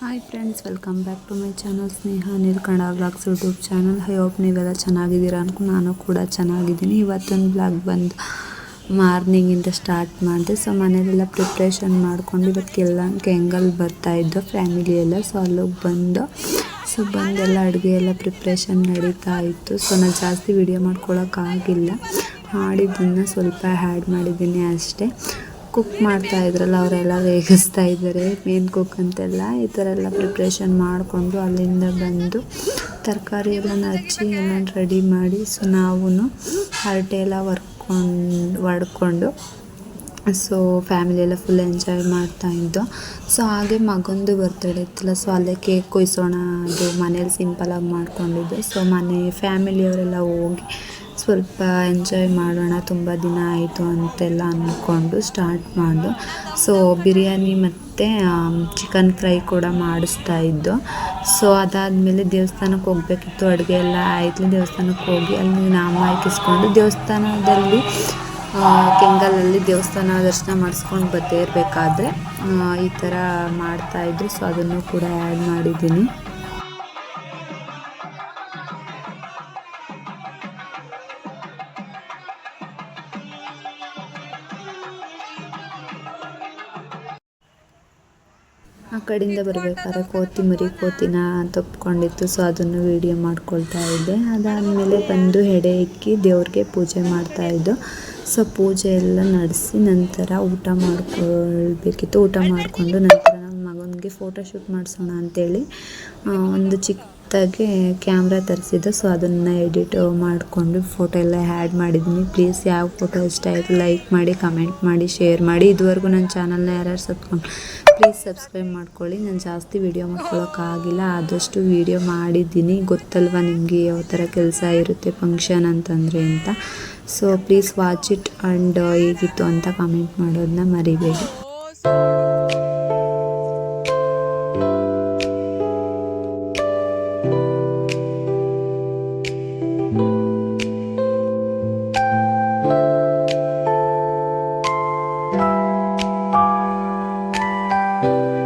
Hi friends welcome back to my channel Sneha ನೀರು Kannada vlogs YouTube channel I hope ನೀವೆಲ್ಲ ಚೆನ್ನಾಗಿದ್ದೀರಾ ಅನ್ಕೊಂಡು ನಾನು ಕೂಡ ಚೆನ್ನಾಗಿದ್ದೀನಿ. ಇವತ್ತೊಂದು ಬ್ಲಾಗ್ ಬಂದು ಮಾರ್ನಿಂಗಿಂದ ಸ್ಟಾರ್ಟ್ ಮಾಡಿದೆ. ಸೊ ಮನೇಲೆಲ್ಲ ಪ್ರಿಪ್ರೇಷನ್ ಮಾಡ್ಕೊಂಡು ಎಲ್ಲ ಕೆಂಗಲ್ ಬರ್ತಾಯಿದ್ದು ಫ್ಯಾಮಿಲಿ ಎಲ್ಲ. ಸೊ ಅಲ್ಲಿಗೆ ಬಂದು ಸೊ ಬಂದೆಲ್ಲ ಅಡುಗೆ ಎಲ್ಲ ಪ್ರಿಪ್ರೇಷನ್ ನಡೀತಾ ಇತ್ತು. ಸೊ ನಾನು ಜಾಸ್ತಿ ವಿಡಿಯೋ ಮಾಡ್ಕೊಳೋಕ್ಕಾಗಿಲ್ಲ ಮಾಡಿದ್ದನ್ನು ಸ್ವಲ್ಪ ಹ್ಯಾಡ್ ಮಾಡಿದ್ದೀನಿ ಅಷ್ಟೇ. ಕುಕ್ ಮಾಡ್ತಾ ಇದ್ರಲ್ಲ, ಅವರೆಲ್ಲ ವೇಗಿಸ್ತಾ ಇದ್ದಾರೆ ಮೇನ್ ಕುಕ್ ಅಂತೆಲ್ಲ. ಈ ಥರ ಎಲ್ಲ ಪ್ರಿಪ್ರೇಷನ್ ಮಾಡಿಕೊಂಡು ಅಲ್ಲಿಂದ ಬಂದು ತರಕಾರಿ ಎಲ್ಲ ಹಚ್ಚಿ ಎಲ್ಲ ರೆಡಿ ಮಾಡಿ ಸೊ ನಾವು ಹರಟೆ ಎಲ್ಲ ವರ್ಕೊಂಡು ಹೊಡ್ಕೊಂಡು ಸೊ ಫ್ಯಾಮಿಲಿ ಎಲ್ಲ ಫುಲ್ ಎಂಜಾಯ್ ಮಾಡ್ತಾ ಇದ್ದೋ. ಸೊ ಹಾಗೆ ಮಗಂದು ಬರ್ತಡೇ ಇತ್ತಲ್ಲ ಸೊ ಅಲ್ಲೇ ಕೇಕ್ ಕೊಯ್ಸೋಣ ಅದು ಮನೇಲಿ ಸಿಂಪಲಾಗಿ ಮಾಡ್ಕೊಂಡಿದ್ದೆ. ಸೊ ಮನೆ ಫ್ಯಾಮಿಲಿಯವರೆಲ್ಲ ಹೋಗಿ ಸ್ವಲ್ಪ ಎಂಜಾಯ್ ಮಾಡೋಣ, ತುಂಬ ದಿನ ಆಯಿತು ಅಂತೆಲ್ಲ ಅಂದ್ಕೊಂಡು ಸ್ಟಾರ್ಟ್ ಮಾಡು ಸೊ ಬಿರಿಯಾನಿ ಮತ್ತು ಚಿಕನ್ ಫ್ರೈ ಕೂಡ ಮಾಡಿಸ್ತಾ ಇದ್ದು. ಸೊ ಅದಾದಮೇಲೆ ದೇವಸ್ಥಾನಕ್ಕೆ ಹೋಗಬೇಕಿತ್ತು, ಅಡುಗೆ ಎಲ್ಲ ಆಯಿತು. ದೇವಸ್ಥಾನಕ್ಕೆ ಹೋಗಿ ಅಲ್ಲಿ ನಾಮ ಹಾಕಿಸ್ಕೊಂಡು ದೇವಸ್ಥಾನದಲ್ಲಿ ಕೆಂಗಲಲ್ಲಿ ದೇವಸ್ಥಾನ ದರ್ಶನ ಮಾಡಿಸ್ಕೊಂಡು ಬರ್ತೇ ಇರಬೇಕಾದ್ರೆ ಈ ಥರ ಮಾಡ್ತಾಯಿದ್ರು ಸೊ ಅದನ್ನು ಕೂಡ ಆ್ಯಡ್ ಮಾಡಿದ್ದೀನಿ. ಆ ಕಡೆಯಿಂದ ಬರಬೇಕಾದ್ರೆ ಕೋತಿ ಮರಿ ಕೋತಿನ ತಪ್ಪಿಕೊಂಡಿತ್ತು ಸೊ ಅದನ್ನು ವೀಡಿಯೋ ಮಾಡ್ಕೊಳ್ತಾ ಇದ್ದೆ. ಅದಾದಮೇಲೆ ಬಂದು ಎಡೆ ಇಕ್ಕಿ ದೇವ್ರಿಗೆ ಪೂಜೆ ಮಾಡ್ತಾ ಇದ್ದು ಸೊ ಪೂಜೆ ಎಲ್ಲ ನಡೆಸಿ ನಂತರ ಊಟ ಮಾಡ್ಕೊಳ್ಬೇಕಿತ್ತು. ಊಟ ಮಾಡಿಕೊಂಡು ನಂತರ ನನ್ನ ಮಗನಿಗೆ ಫೋಟೋ ಶೂಟ್ ಮಾಡಿಸೋಣ ಅಂತೇಳಿ ಒಂದು ಒಂದು ಚಿಕ್ಕದಾಗಿ ಕ್ಯಾಮ್ರಾ ತರಿಸಿದ್ದು. ಸೊ ಅದನ್ನು ಎಡಿಟ್ ಮಾಡಿಕೊಂಡು ಫೋಟೋ ಎಲ್ಲ ಆ್ಯಡ್ ಮಾಡಿದ್ದೀನಿ. ಪ್ಲೀಸ್ ಯಾವ ಫೋಟೋ ಇಷ್ಟ ಆಯಿತು ಲೈಕ್ ಮಾಡಿ ಕಮೆಂಟ್ ಮಾಡಿ ಶೇರ್ ಮಾಡಿ. ಇದುವರೆಗೂ ನನ್ನ ಚಾನಲ್ನ ಯಾರ್ಯಾರು ಸಬ್ಸ್ಕೊಂಡು ಪ್ಲೀಸ್ ಸಬ್ಸ್ಕ್ರೈಬ್ ಮಾಡ್ಕೊಳ್ಳಿ. ನಾನು ಜಾಸ್ತಿ ವೀಡಿಯೋ ಮಾಡ್ಕೊಳ್ಳೋಕ್ಕಾಗಿಲ್ಲ ಆದಷ್ಟು ವೀಡಿಯೋ ಮಾಡಿದ್ದೀನಿ. ಗೊತ್ತಲ್ವ ನಿಮಗೆ ಯಾವ ಥರ ಕೆಲಸ ಇರುತ್ತೆ ಫಂಕ್ಷನ್ ಅಂತಂದರೆ ಅಂತ. So please watch it and ಹೇಗಿತ್ತು ಅಂತ ಕಮೆಂಟ್ ಮಾಡೋದನ್ನ ಮರಿಬೇಡಿ. Música